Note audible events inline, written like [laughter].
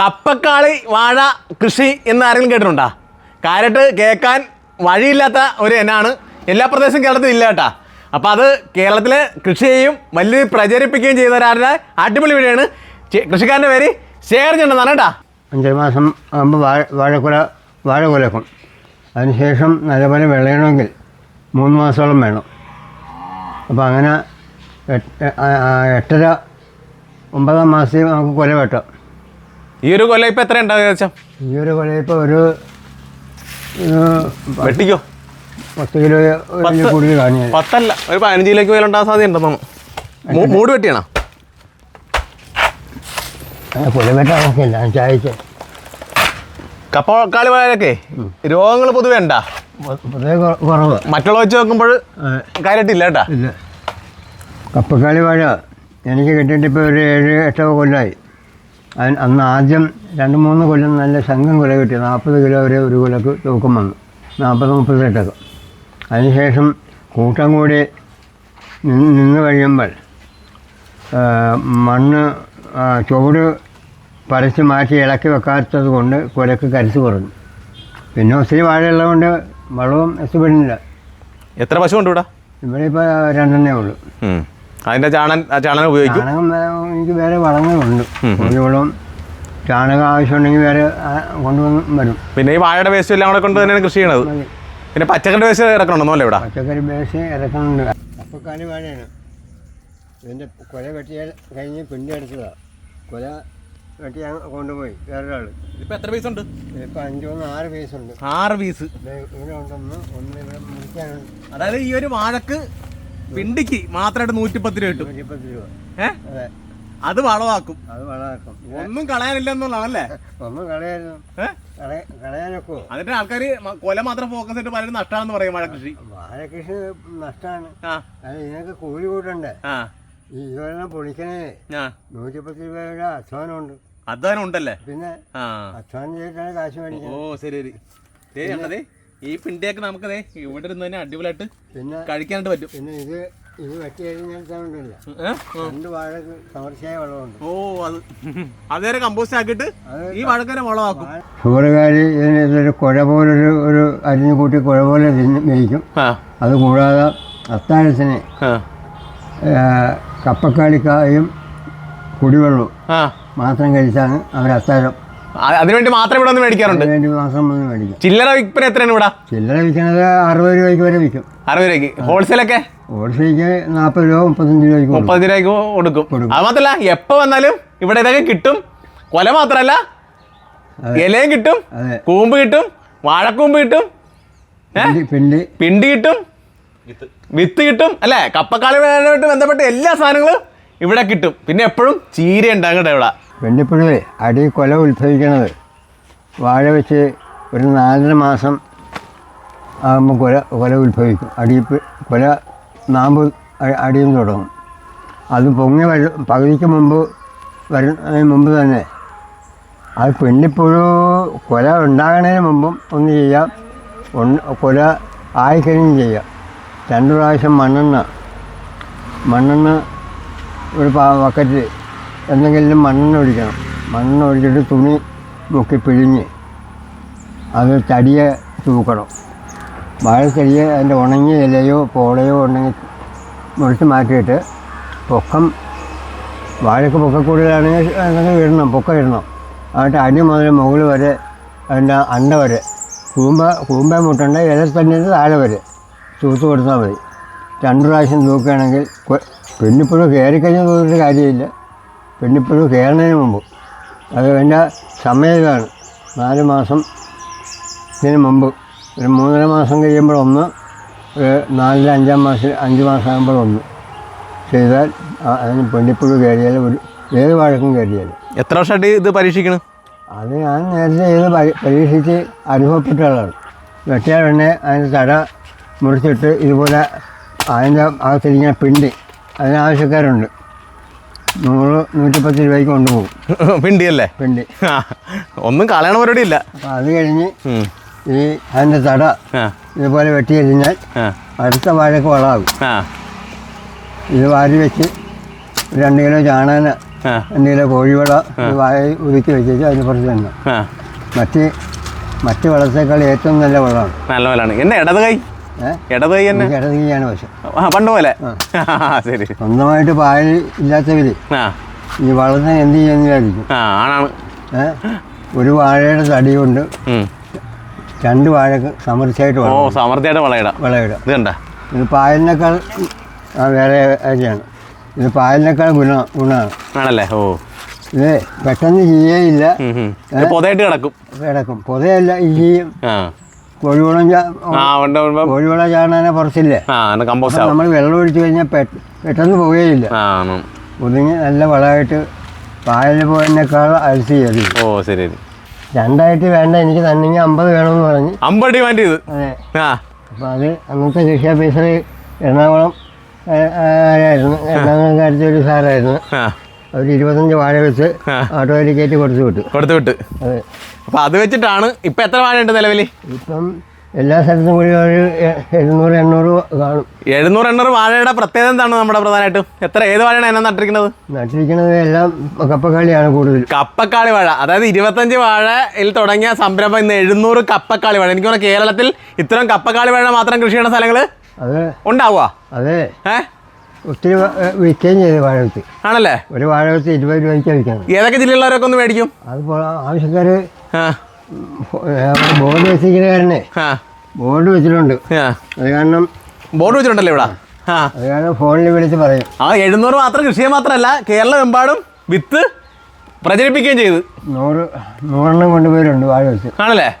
കപ്പക്കാളി വാഴ കൃഷി എന്ന് ആരെങ്കിലും കേട്ടിട്ടുണ്ടോ? കാരറ്റ് കേൾക്കാൻ വഴിയില്ലാത്ത ഒരു എന്നാണ്. എല്ലാ പ്രദേശവും കേരളത്തിൽ ഇല്ല കേട്ടാ. അപ്പോൾ അത് കേരളത്തിൽ കൃഷി ചെയ്യും വലിയ പ്രചരിപ്പിക്കുകയും ചെയ്യുന്ന ഒരാളുടെ അടിപൊളി വീടാണ്. കൃഷിക്കാരന്റെ പേര് ചെണ്ടെന്നാണ് കേട്ടാ. അഞ്ചര മാസം ആകുമ്പോൾ വാഴ വാഴക്കുല വാഴ കുലക്കും അതിനുശേഷം നല്ലപോലെ വിളയണമെങ്കിൽ മൂന്ന് മാസത്തോളം വേണം. അപ്പോൾ അങ്ങനെ എട്ടര ഒമ്പതാം മാസത്തിൽ നമുക്ക് കുല വെട്ടാം. ഈ ഒരു കൊല്ലം ഇപ്പം എത്ര ഉണ്ടാവും ഈ ഒരു കൊല്ലം ഇപ്പൊ ഒരു വെട്ടിക്കോ. പത്ത് കിലോ. കൂടുതൽ പത്തല്ല ഒരു പതിനഞ്ച് കിലോയ്ക്ക് മേലെ ഉണ്ടാകാൻ സാധ്യത ഉണ്ടെന്ന് മൂട് വെട്ടിയാണോ? കുല വെട്ടാൻ ചായക്ക്. കപ്പക്കാളി വാഴയൊക്കെ? രോഗങ്ങൾ പൊതുവെ ഉണ്ടാ? പൊതുവെ കുറവ്. മറ്റുള്ള വെച്ച് നോക്കുമ്പോൾ കാര്യമായിട്ടില്ല കേട്ടാ. ഇല്ല. കപ്പക്കാളി വാഴ എനിക്ക് കിട്ടിയിട്ട് ഇപ്പോൾ ഒരു ഏഴ് എട്ടോ കൊല്ലമായി അതിന് അന്ന് ആദ്യം രണ്ട് മൂന്ന് കൊല്ലം നല്ല ശംഖം കുല കിട്ടി. നാൽപ്പത് കിലോ വരെ ഒരു കുലക്ക് തൂക്കം വന്നു. നാൽപ്പത് മുപ്പത് എട്ടൊക്കെ അതിനുശേഷം കൂട്ടം കൂടി നിന്ന് നിന്ന് കഴിയുമ്പോൾ മണ്ണ് ചുവട് പറിച്ച് മാറ്റി ഇളക്കി വെക്കാത്തത് കൊണ്ട് കുലക്ക് കരുത്ത് കുറഞ്ഞു. പിന്നെ ഒത്തിരി വാഴയുള്ളത് കൊണ്ട് വളവും എത്തിപ്പെടുന്നില്ല എത്ര പശു ഉണ്ട് ഇവിടെ? ഇവിടെ ഇപ്പോൾ രണ്ടെണ്ണേ ഉള്ളൂ. അതിന്റെ ചാണൻ ആ ചാണകം ഉപയോഗിക്കും? ചാണകം എനിക്ക് വേറെ വളങ്ങളുണ്ട്. വളം ചാണകം ആവശ്യമുണ്ടെങ്കിൽ വേറെ കൊണ്ടുവന്ന് വരും. പിന്നെ ഈ വാഴയുടെ വേസ്റ്റ് എല്ലാം കൂടെ കൊണ്ട് തന്നെയാണ് കൃഷി ചെയ്യണത്. പിന്നെ പച്ചക്കറി വേസ്റ്റ് ഇറക്കണമെന്നോ അല്ലേ ഇവിടെ? പച്ചക്കറി വേസ്റ്റ് ഇറക്കുന്നുണ്ട് അപ്പക്കാലി വാഴയാണ്. ഇതിന്റെ കൊല വെട്ടിയാൽ കഴിഞ്ഞ് പിണ്ടി എടുത്തതാണ് കൊല വെട്ടി കൊണ്ടുപോയി വേറൊരാൾ ഇപ്പൊ എത്ര പീസ് ഉണ്ട്? ഇപ്പം അഞ്ചൊന്ന് ആറ് പീസ് ഉണ്ട്. ആറ് പീസ് ഇവിടെ ഉണ്ടൊന്ന് ഒന്ന് ഇവിടെ മുറിക്കാനുണ്ട്. അതായത് ഈ ഒരു വാഴക്ക് പിണ്ടിക്ക് മാത്രമായിട്ട് നൂറ്റിപ്പത്ത് രൂപ കിട്ടും. രൂപ ഏ? അതെ. വളമാക്കും അത് വളമാക്കും ഒന്നും കളയാനില്ല എന്നുള്ളതല്ലേ ഒന്നും കളയായിരുന്നു ഏ? കളയാനൊക്കെ? അതിന്റെ ആൾക്കാര് കൊല മാത്രം ഫോക്കസ് ചെയ്തിട്ട് പലരും നഷ്ടമാണെന്ന് പറയും വാഴ കൃഷി വാഴ കൃഷി നഷ്ടമാണ് ഇതിനൊക്കെ കൂലി കൂട്ടണ്ടേ? ഈ ഇതുവരെ പൊളിക്കണേ നൂറ്റിപ്പത്ത് രൂപയുടെ അധ്വാനമുണ്ട്. അധ്വാനം ഉണ്ടല്ലേ? പിന്നെ അധ്വാനം ചെയ്തിട്ടാണ് കാശ് ഓ ശരി ശരി. ശരി ഈ പിണ്ടിയൊക്കെ നമുക്ക് ഇവിടെ ഇരുന്ന് തന്നെ അടിപൊളിയായിട്ട് പിന്നെ കഴിക്കാനായിട്ട് പറ്റും. പിന്നെ ഇത് ഇത് വെട്ടി കഴിഞ്ഞാൽ. രണ്ട് വാഴ സമർച്ചയായ വളമുണ്ട് ഓ അത് അതേരെ കമ്പോസ്റ്റ് ആക്കിയിട്ട് ഈ വാഴക്കാരെ വളമാക്കും. ഷുഗറുകാര് ഇതൊരു കുഴ പോലൊരു ഒരു അരിഞ്ഞു കൂട്ടി കുഴ പോലെ മേയിക്കും അത് കൂടാതെ അത്താഴത്തിന് കപ്പക്കാളിക്കായും കുടിവെള്ളവും മാത്രം കഴിച്ചാണ് അവർ അത്താഴം അതിനുവേണ്ടി മാത്രം ഇവിടെ ഒന്ന് മേടിക്കാറുണ്ട്. ചില്ലറ വിൽപ്പന എത്രയാണ് ഇവിടെ? ചില്ലറ വിൽക്കുന്നത് അറുപത് രൂപയ്ക്ക് വരെ വിൽക്കും. അറുപത് രൂപയ്ക്ക്. ഹോൾസെയിലൊക്കെ? ഹോൾസെയിലേക്ക് നാൽപ്പത് രൂപ മുപ്പത്തഞ്ച് രൂപയ്ക്ക് മുപ്പത്തഞ്ച് മുപ്പത് രൂപയ്ക്ക് കൊടുക്കും. അത് മാത്രമല്ല എപ്പോ വന്നാലും ഇവിടെ ഇതൊക്കെ കിട്ടും. കൊല മാത്രമല്ല ഇലയും കിട്ടും കൂമ്പ് കിട്ടും വാഴക്കൂമ്പ് കിട്ടും പിണ്ടി പിണ്ടി. പിണ്ടി കിട്ടും വിത്ത്. കിട്ടും അല്ലേ? കപ്പക്കാളുമായിട്ട് ബന്ധപ്പെട്ട എല്ലാ സാധനങ്ങളും ഇവിടെ കിട്ടും. പിന്നെ എപ്പോഴും ചീര ഉണ്ടാകട്ടെ കേട്ടോ ഇവിടെ വെണ്ടിപ്പുഴേ അടി കൊല ഉത്ഭവിക്കണത്. വാഴ വെച്ച് ഒരു നാലര മാസം ആകുമ്പോൾ കൊല കൊല ഉത്ഭവിക്കും. അടി കൊല നാമ്പ് അടിയിൽ തുടങ്ങും. അത് പൊങ്ങി വര പകുതിക്ക് മുമ്പ് വരുന്നതിന് മുമ്പ് തന്നെ അത് പെണ്ണിപ്പുഴു കൊല ഉണ്ടാകുന്നതിന് മുമ്പും ഒന്ന് ചെയ്യാം. കൊല ആയിക്കഴിഞ്ഞും ചെയ്യാം. രണ്ട് പ്രാവശ്യം മണ്ണെണ്ണ മണ്ണെണ്ണ ഒരു ബക്കറ്റ് എന്തെങ്കിലും മണ്ണൊഴിക്കണം മണ്ണൊഴിച്ചിട്ട് തുണി മുക്കി പിഴിഞ്ഞ് അത് തടിയെ തൂക്കണം. വാഴത്തടിയെ അതിന്റെ ഉണങ്ങിയ ഇലയോ പോളയോ ഉണ്ടെങ്കിൽ മുറിച്ച് മാറ്റിയിട്ട് പൊക്കം വാഴയ്ക്ക് പൊക്കക്കൂടുതലാണെങ്കിൽ അങ്ങനെ ഇടണം പൊക്കം ഇടണം. എന്നിട്ട് അടി മുതൽ മുകളിൽ വരെ അതിന്റെ അണ്ട വരെ കൂമ്പ കൂമ്പ മുട്ടണ്ട ഇല തന്നെ താഴെ വരെ തൂത്ത് കൊടുത്താൽ മതി. രണ്ട് പ്രാവശ്യം തൂക്കുകയാണെങ്കിൽ പെണ്ണിപ്പുഴ കയറിക്കഴിഞ്ഞാൽ തൂത്തിട്ട് കാര്യമില്ല. പെണ്ണിപ്പുഴ കയറുന്നതിന് മുമ്പ്. അത് എന്റെ സമയമാണ് നാല് മാസം ഇതിന് മുമ്പ്. ഒരു മൂന്നര മാസം കഴിയുമ്പോൾ ഒന്ന് ഒരു നാലിൽ അഞ്ചാം മാസം അഞ്ച് മാസം ആകുമ്പോൾ ഒന്ന്. ചെയ്താൽ അതിന് പെണ്ണിപ്പുഴ കയറിയാൽ ഒരു ഏത് വഴക്കും കയറിയാൽ എത്ര വർഷമായിട്ട് ഇത് പരീക്ഷിക്കണം? അത് ഞാൻ നേരത്തെ ചെയ്ത് പരി- പരീക്ഷിച്ച് അനുഭവപ്പെട്ട ആളാണ് വെട്ടിയാൽ ഉടനെ അതിന്റെ തട മുറിച്ചിട്ട് ഇതുപോലെ അതിന്റെ അകത്തിരിക്കുന്ന പിണ്ടി അതിനാവശ്യക്കാരുണ്ട്. നൂറ് നൂറ്റിപ്പത്ത് രൂപയ്ക്ക് കൊണ്ടുപോകും. [laughs] പിണ്ടി. അല്ലേ പിണ്ടി ഒന്നും കളയണ പരിപാടി ഇല്ല അപ്പം അത് കഴിഞ്ഞ്. ഈ അതിന്റെ തട ഇതുപോലെ വെട്ടി കഴിഞ്ഞാൽ അടുത്ത വാഴക്ക് വളമാകും. ഇത് വാരി വെച്ച് രണ്ട് കിലോ ചാണകന രണ്ട് കിലോ കോഴിവള വാഴ ഉരുക്കി വെച്ചിട്ട് അതിന് പുറത്ത് തന്നെ മറ്റ് മറ്റ് വളത്തേക്കാൾ ഏറ്റവും നല്ല വളമാണ്. നല്ല വെള്ളമാണ് എന്നെ ഇടത് കൈ. ഇടത് വശം ആ പണ്ട് പോലെ? ശരി. സ്വന്തമായിട്ട് പായൽ ഇല്ലാത്ത വിധി ഈ വളർന്ന എന്ത് ചെയ്യുന്നതായിരിക്കും? ആണാണ്. ഒരു വാഴയുടെ തടി കൊണ്ട് രണ്ട് വാഴ സമൃദ്ധിയായിട്ട് ഓ സമൃദ്ധിയായിട്ട് വളയിടാം. വിളയിടാം. ഇത് കണ്ട? ഇത് പായലിനേക്കാൾ വേറെ അരിയാണ്. ഇത് പായലിനേക്കാൾ ഗുണ ഗുണമാണ്. ആണല്ലേ? ഓ. ഇത് പെട്ടെന്ന് ചെയ്യേയില്ല പൊതയിട്ട് കിടക്കും. കിടക്കും. പൊതയല്ല ഈ കോഴിവളം ഉണ്ട്. ചാണാനെ പുറത്തില്ലേ കമ്പോസ്റ്റ് നമ്മൾ വെള്ളം ഒഴിച്ചു കഴിഞ്ഞാൽ പെട്ടെന്ന് പോവുകയില്ല. ഒതുങ്ങി നല്ല വളമായിട്ട് പായൽ പോയതിനേക്കാൾ അരിച്ച് കയറി ഓ ശരി രണ്ടായിട്ട് വേണ്ട എനിക്ക് തന്നെ അമ്പത് വേണമെന്ന് പറഞ്ഞു. അമ്പത് ഡിമാൻഡ് ചെയ്ത്. അതെ. ആ. അപ്പോൾ അത് അന്നത്തെ കൃഷി ഓഫീസർ എറണാകുളം ആ, ആ, ആരായിരുന്നു? എറണാകുളം കാര്യത്തിൽ ഒരു സാറായിരുന്നു. അവർ ഇരുപത്തഞ്ച് വാഴ വെച്ച്. ഓട്ടോയിൽ കയറ്റി കൊടുത്തു വിട്ടു. കൊടുത്തു വിട്ടു. അതെ. അപ്പൊ അത് വെച്ചിട്ടാണ് ഇപ്പൊ എത്ര വാഴ ഉണ്ട് നിലവിൽ ഇപ്പം എല്ലാ സ്ഥലത്തും കൂടി ഒരു എഴുന്നൂറ് എണ്ണൂറ് കാണും. എഴുന്നൂറ് എണ്ണൂറ് വാഴയുടെ പ്രത്യേകത എന്താണ് നമ്മുടെ പ്രധാനമായിട്ടും? എത്ര ഏത് വാഴയാണ് എന്നാ നട്ടിരിക്കുന്നത്? നട്ടിരിക്കുന്നത് എല്ലാം കപ്പക്കാളിയാണ് കൂടുതൽ കപ്പക്കാളി വാഴ. അതായത് ഇരുപത്തഞ്ച് വാഴയിൽ തുടങ്ങിയ സംരംഭം ഇന്ന് എഴുന്നൂറ് കപ്പക്കാളി വാഴ. എനിക്ക് തോന്നുന്നു കേരളത്തിൽ ഇത്തരം കപ്പക്കാളി വാഴ മാത്രം കൃഷി ചെയ്യുന്ന സ്ഥലങ്ങൾ അതെ ഉണ്ടാവുക അതെ. ഏ? ഒത്തിരി വിൽക്കുകയും ചെയ്തു വാഴവത്ത് ആണല്ലേ? ഒരു വാഴവത്ത് ഇരുപത് രൂപയ്ക്ക് വിൽക്കണം. ഏതൊക്കെ ജില്ലയിലുള്ളവരൊക്കെ ഒന്ന് മേടിക്കും? അതിപ്പോൾ ആവശ്യക്കാർ ആ. ബോർഡ് വെച്ചിരിക്കുന്ന ആ. ബോർഡ് വെച്ചിട്ടുണ്ട്. അത് കാരണം ബോർഡ് വെച്ചിട്ടുണ്ടല്ലോ ഇവിടെ? അത് കാരണം ഫോണിൽ വിളിച്ച് പറയും. ആ എഴുന്നൂറ് മാത്രം കൃഷിയെ മാത്രമല്ല കേരളമെമ്പാടും വിത്ത് പ്രചരിപ്പിക്കുകയും ചെയ്തു. നൂറ് നൂറെണ്ണം കൊണ്ടുപോയിട്ടുണ്ട് വാഴ വെച്ച് ആണല്ലേ?